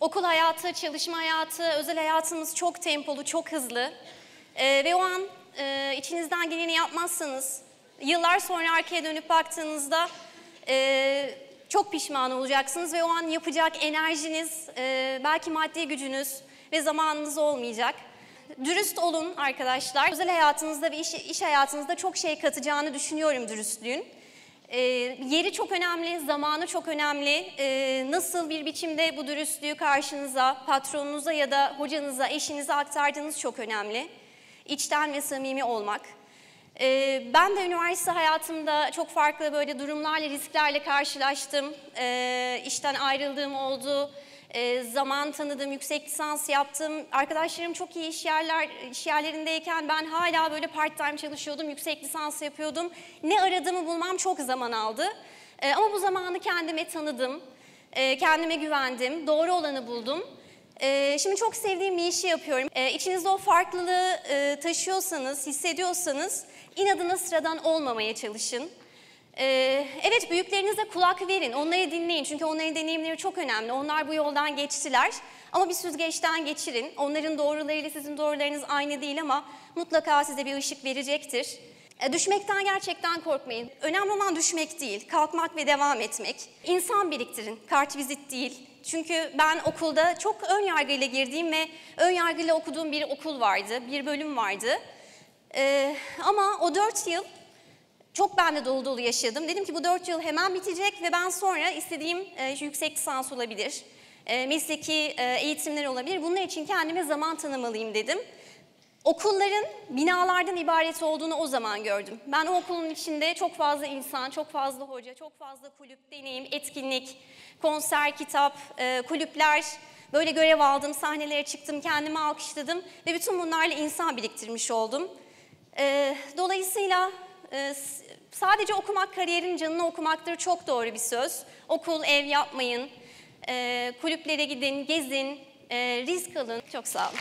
Okul hayatı, çalışma hayatı, özel hayatımız çok tempolu, çok hızlı. Ee, ve o an e, içinizden geleni yapmazsanız, yıllar sonra arkaya dönüp baktığınızda e, çok pişman olacaksınız ve o an yapacak enerjiniz, e, belki maddi gücünüz ve zamanınız olmayacak. Dürüst olun arkadaşlar. Özel hayatınızda ve iş, iş hayatınızda çok şey katacağını düşünüyorum dürüstlüğün. E, yeri çok önemli, zamanı çok önemli. E, nasıl bir biçimde bu dürüstlüğü karşınıza, patronunuza ya da hocanıza, eşinize aktardığınız çok önemli. İçten ve samimi olmak. E, ben de üniversite hayatımda çok farklı böyle durumlarla, risklerle karşılaştım. E, işten ayrıldığım oldu. E, zaman tanıdım, yüksek lisans yaptım. Arkadaşlarım çok iyi iş, yerler, iş yerlerindeyken ben hala böyle part time çalışıyordum, yüksek lisans yapıyordum. Ne aradığımı bulmam çok zaman aldı. E, ama bu zamanı kendime tanıdım, e, kendime güvendim, doğru olanı buldum. Şimdi çok sevdiğim bir işi yapıyorum. E, içinizde o farklılığı e, taşıyorsanız, hissediyorsanız inadına sıradan olmamaya çalışın. Ee, evet büyüklerinize kulak verin, onları dinleyin çünkü onların deneyimleri çok önemli. Onlar bu yoldan geçtiler ama bir süzgeçten geçirin. Onların doğrularıyla sizin doğrularınız aynı değil ama mutlaka size bir ışık verecektir. E, düşmekten gerçekten korkmayın. Önemli olan düşmek değil, kalkmak ve devam etmek. İnsan biriktirin, kart vizit değil. Çünkü ben okulda çok ön yargıyla girdiğim ve ön yargıyla okuduğum bir okul vardı, bir bölüm vardı. Ee, ama o dört yıl çok ben de dolu dolu yaşadım. Dedim ki bu dört yıl hemen bitecek ve ben sonra istediğim e, yüksek lisans olabilir, e, mesleki e, eğitimler olabilir. Bunlar için kendime zaman tanımalıyım dedim. Okulların binalardan ibaret olduğunu o zaman gördüm. Ben o okulun içinde çok fazla insan, çok fazla hoca, çok fazla kulüp, deneyim, etkinlik, konser, kitap, e, kulüpler, böyle görev aldım, sahnelere çıktım, kendimi alkışladım ve bütün bunlarla insan biriktirmiş oldum. E, dolayısıyla e, sadece okumak kariyerin canını okumaktır çok doğru bir söz. Okul, ev yapmayın, e, kulüplere gidin, gezin, e, risk alın. Çok sağ olun.